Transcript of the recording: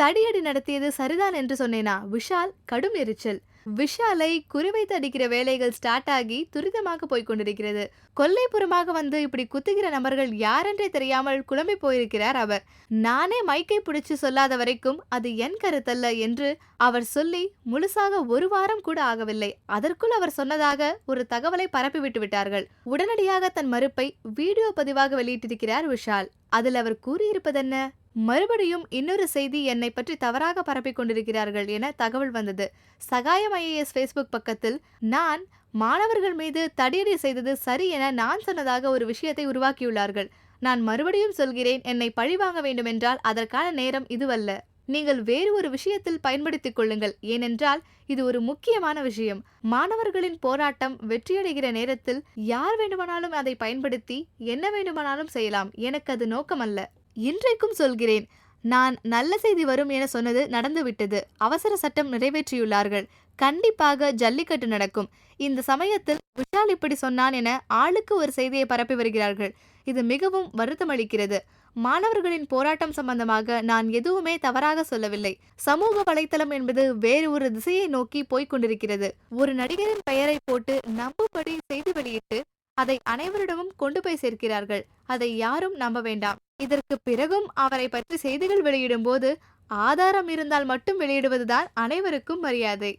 தடியடி நடத்தியது சரிதான் என்று சொன்னேனா? விஷால் கடும் எரிச்சல். விஷாலை குறிவைத்து அடிக்கிற வேலைகள் ஸ்டார்ட் ஆகி துரிதமாக போய்க் கொண்டிருக்கிறது. கொல்லைப்புறமாக வந்து இப்படி குத்துகிற நபர்கள் யாரென்றே தெரியாமல் குழம்பி போயிருக்கிறார் அவர். நானே மைக்கை பிடிச்சு சொல்லாத வரைக்கும் அது என் கருத்தல்ல என்று அவர் சொல்லி முழுசாக ஒரு வாரம் கூட ஆகவில்லை. அதற்குள் அவர் சொன்னதாக ஒரு தகவலை பரப்பிவிட்டு விட்டார்கள். உடனடியாக தன் மறுப்பை வீடியோ பதிவாக வெளியிட்டிருக்கிறார் விஷால். அதில் அவர் கூறியிருப்பதென்ன? மறுபடியும் இன்னொரு செய்தி என்னை பற்றி தவறாக பரப்பிக் கொண்டிருக்கிறார்கள் என தகவல் வந்தது. சகாயம் ஐஏஎஸ் ஃபேஸ்புக் பக்கத்தில் நான் மாணவர்கள் மீது தடியடி செய்தது சரி என நான் சொன்னதாக ஒரு விஷயத்தை உருவாக்கியுள்ளார்கள். நான் மறுபடியும் சொல்கிறேன் என்னை பழிவாங்க வேண்டுமென்றால் அதற்கான நேரம் இதுவல்ல. நீங்கள் வேறு ஒரு விஷயத்தில் பயன்படுத்திக் கொள்ளுங்கள். ஏனென்றால் இது ஒரு முக்கியமான விஷயம். மாணவர்களின் போராட்டம் வெற்றியடைகிற நேரத்தில் யார் வேண்டுமானாலும் அதை பயன்படுத்தி என்ன வேண்டுமானாலும் செய்யலாம். எனக்கு அது நோக்கமல்ல. இன்றைக்கும் சொல்கிறேன் நான் நல்ல செய்தி வரும் என சொன்னது நடந்துவிட்டது. அவசர சட்டம் நிறைவேற்றியுள்ளார்கள். கண்டிப்பாக ஜல்லிக்கட்டு நடக்கும். இந்த சமயத்தில் விஷால் இப்படி சொன்னான் என ஆளுக்கு ஒரு செய்தியை பரப்பி வருகிறார்கள். இது மிகவும் வருத்தமளிக்கிறது மாணவர்களின் போராட்டம் சம்பந்தமாக நான் எதுவுமே தவறாக சொல்லவில்லை. சமூக வலைத்தளம் என்பது வேறு ஒரு திசையை நோக்கி போய்க் கொண்டிருக்கிறது. ஒரு நடிகரின் பெயரை போட்டு நம்பும்படி செய்தி வெளியிட்டு அதை அனைவரிடமும் கொண்டு போய் சேர்க்கிறார்கள். அதை யாரும் நம்ப வேண்டாம். இதற்கு பிறகும் அவரை பற்றி செய்திகள் வெளியிடும் போது ஆதாரம் இருந்தால் மட்டும் வெளியிடுவதுதான் அனைவருக்கும் மரியாதை.